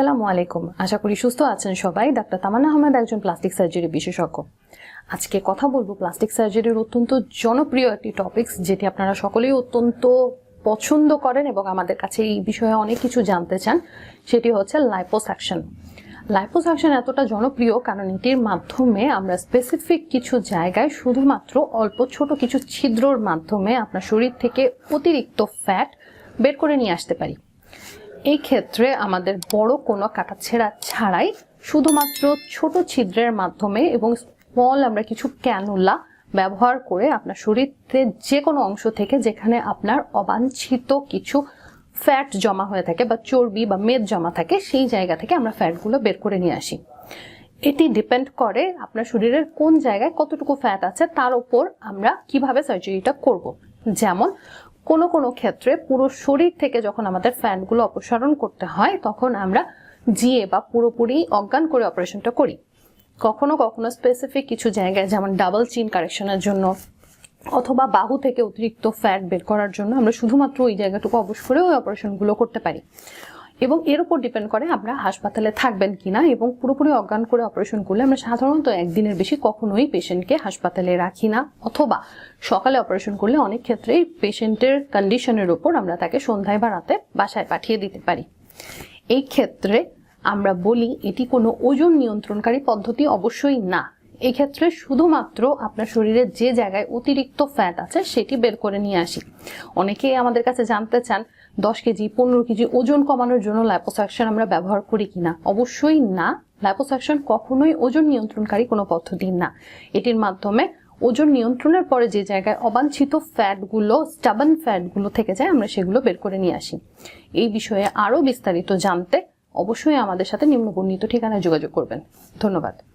আসসালামু আলাইকুম। আশা করি সুস্থ আছেন সবাই। ডাক্তার তামান্না আহমেদ একজন প্লাস্টিক সার্জারি বিশেষজ্ঞ। আজকে কথা বলব প্লাস্টিক সার্জারির অত্যন্ত জনপ্রিয় একটি টপিকস যেটি আপনারা সকলেই অত্যন্ত পছন্দ করেন এবং আমাদের কাছে এই বিষয়ে অনেক কিছু জানতে চান। সেটি হচ্ছে লাইপোসাকশন লাইপোসাকশন এতটা জনপ্রিয় কারণ এটির মাধ্যমে আমরা স্পেসিফিক কিছু জায়গায় শুধুমাত্র অল্প ছোট কিছু ছিদ্রর মাধ্যমে আপনার শরীর থেকে অতিরিক্ত ফ্যাট বের করে নিয়ে আসতে পারি। এই ক্ষেত্রে আমাদের বড় কোনো কাটাছেঁড়া ছাড়াই শুধুমাত্র ছোট ছিদ্রের মাধ্যমে এবং স্মল আমরা কিছু ক্যানুলা ব্যবহার করে আপনার শরীরের যে কোনো অংশ থেকে যেখানে আপনার অবাঞ্ছিত কিছু ফ্যাট জমা হয়ে থাকে বা চর্বি বা মেদ জমা থাকে, সেই জায়গা থেকে আমরা ফ্যাটগুলো বের করে নিয়ে আসি। এটি ডিপেন্ড করে আপনার শরীরের কোন জায়গায় কতটুকু ফ্যাট আছে, তার উপর আমরা কীভাবে সার্জারিটা করব। যেমন কোনো কোনো ক্ষেত্রে পুরো শরীর থেকে যখন আমাদের ফ্যানগুলো অপসারণ করতে হয়, তখন আমরা জিয়ে বা পুরোপুরি অজ্ঞান করে অপারেশনটা করি। কখনো কখনো স্পেসিফিক কিছু জায়গায়, যেমন ডাবল চিন কারেকশনের জন্য অথবা বাহু থেকে অতিরিক্ত ফ্যাট বের করার জন্য আমরা শুধুমাত্র ওই জায়গাটুকু অবশ করে ওই অপারেশনগুলো করতে পারি। এবং এর উপর ডিপেন্ড করে আমরা হাসপাতালে থাকবেন কিনা এবং পুরোপুরি অজ্ঞান করে অপারেশন করলে আমরা সাধারণত একদিনের বেশি কখনোই পেশেন্টকে হাসপাতালে রাখি না। অথবা সকালে অপারেশন করলে অনেক ক্ষেত্রেই পেশেন্টের কন্ডিশনের উপর আমরা তাকে সন্ধ্যায় বা রাতে বাসায় পাঠিয়ে দিতে পারি। এই ক্ষেত্রে আমরা বলি, এটি কোনো ওজন নিয়ন্ত্রণকারী পদ্ধতি অবশ্যই না। এই ক্ষেত্রে শুধুমাত্র আপনার শরীরে যে জায়গায় অতিরিক্ত ফ্যাট আছে, সেটি বের করে নিয়ে আসি। অনেকেই আমাদের কাছে জানতে চান, দশ কেজি, পনেরো কেজি ওজন কমানোর জন্য লাইপোসাকশন আমরা ব্যবহার করি কিনা? অবশ্যই না। লাইপোসাকশন কখনোই ওজন নিয়ন্ত্রণকারী কোনো পদ্ধতি না। এটির মাধ্যমে ওজন নিয়ন্ত্রণের পরে যে জায়গায় অবাঞ্ছিত ফ্যাটগুলো স্টাবন ফ্যাটগুলো থেকে যায়, আমরা সেগুলো বের করে নিয়ে আসি। এই বিষয়ে আরও বিস্তারিত জানতে অবশ্যই আমাদের সাথে নিম্নবর্ণিত ঠিকানায় যোগাযোগ করবেন। ধন্যবাদ।